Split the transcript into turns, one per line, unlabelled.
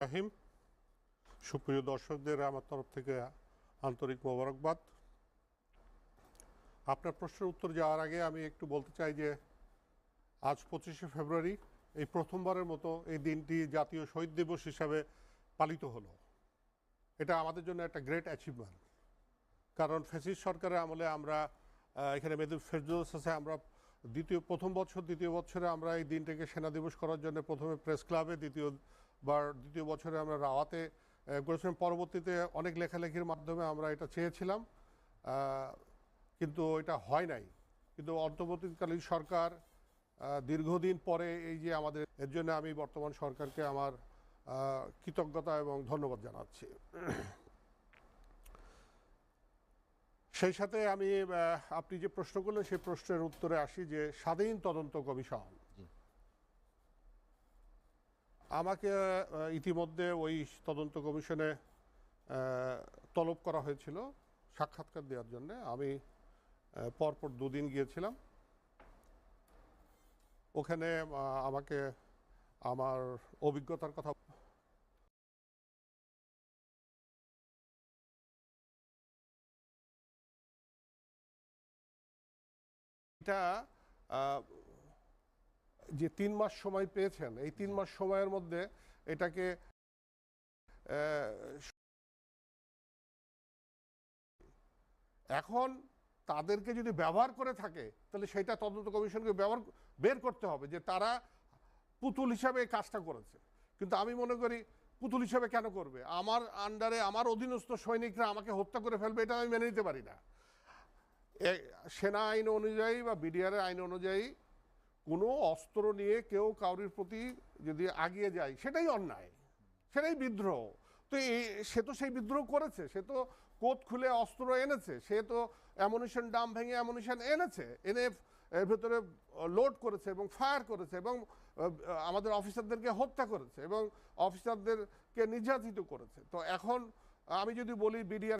রাহিম সুপ্রিয় দর্শকদের, আমার তরফ থেকে আন্তরিক মোবারকবাদ। আপনার প্রশ্নের উত্তর যাওয়ার আগে আমি একটু বলতে চাই যে, আজ পঁচিশে ফেব্রুয়ারি, এই প্রথমবারের মতো এই দিনটি জাতীয় শহীদ দিবস হিসাবে পালিত হলো। এটা আমাদের জন্য একটা গ্রেট অ্যাচিভমেন্ট কারণ ফেসিস সরকারের আমলে আমরা এখানে মেদিনী ফেরদৌস আছে, আমরা দ্বিতীয়, প্রথম বছর, দ্বিতীয় বছরে আমরা এই দিনটাকে সেনা দিবস করার জন্য প্রথমে প্রেস ক্লাবে দ্বিতীয়বার দ্বিতীয় বছরে আমরা রাওয়াতে করেছিলাম। পরবর্তীতে অনেক লেখালেখির মাধ্যমে আমরা এটা চেয়েছিলাম কিন্তু এটা হয় নাই। কিন্তু অন্তর্বর্তীকালীন সরকার দীর্ঘদিন পরে এই যে আমাদের, এর জন্য আমি বর্তমান সরকারকে আমার কৃতজ্ঞতা এবং ধন্যবাদ জানাচ্ছি। সেই সাথে আমি আপনি যে প্রশ্ন করলেন, সেই প্রশ্নের উত্তরে আসি যে স্বাধীন তদন্ত কমিশন আমাকে ইতিমধ্যে ওই তদন্ত কমিশনে তলব করা হয়েছিল সাক্ষাৎকার দেওয়ার জন্য। আমি পরপর দুদিন গিয়েছিলাম। ওখানে আমাকে আমার অভিজ্ঞতার কথা এটা যে তিন মাস সময় পেয়েছেন এই তিন মাস সময়ের মধ্যে এটাকে এখন তাদেরকে যদি ব্যবহার করে থাকে তাহলে সেটা তদন্ত কমিশনকে ব্যবহার বের করতে হবে যে তারা পুতুল হিসাবে এই কাজটা করেছে। কিন্তু আমি মনে করি পুতুল হিসাবে কেন করবে? আমার আন্ডারে আমার অধীনস্থ সৈনিকরা আমাকে হত্যা করে ফেলবে এটা আমি মেনে নিতে পারি না। সেনা আইন অনুযায়ী বা বিডিআর আইন অনুযায়ী কোনো অস্ত্র নিয়ে কেউ কাউরির প্রতি যদি আগিয়ে যায়, সেটাই অন্যায়। সেটাই বিদ্রোহ। তো এই সে তো সেই বিদ্রোহ করেছে, সে তো কোত খুলে অস্ত্র এনেছে, সে তো অ্যামুনিশন ডাম ভেঙে অ্যামুনিশন এনেছে, এনে এর ভেতরে লোড করেছে এবং ফায়ার করেছে এবং আমাদের অফিসারদেরকে হত্যা করেছে এবং অফিসারদেরকে নির্যাতিত করেছে। তো এখন আমি যদি বলি, বিডিআর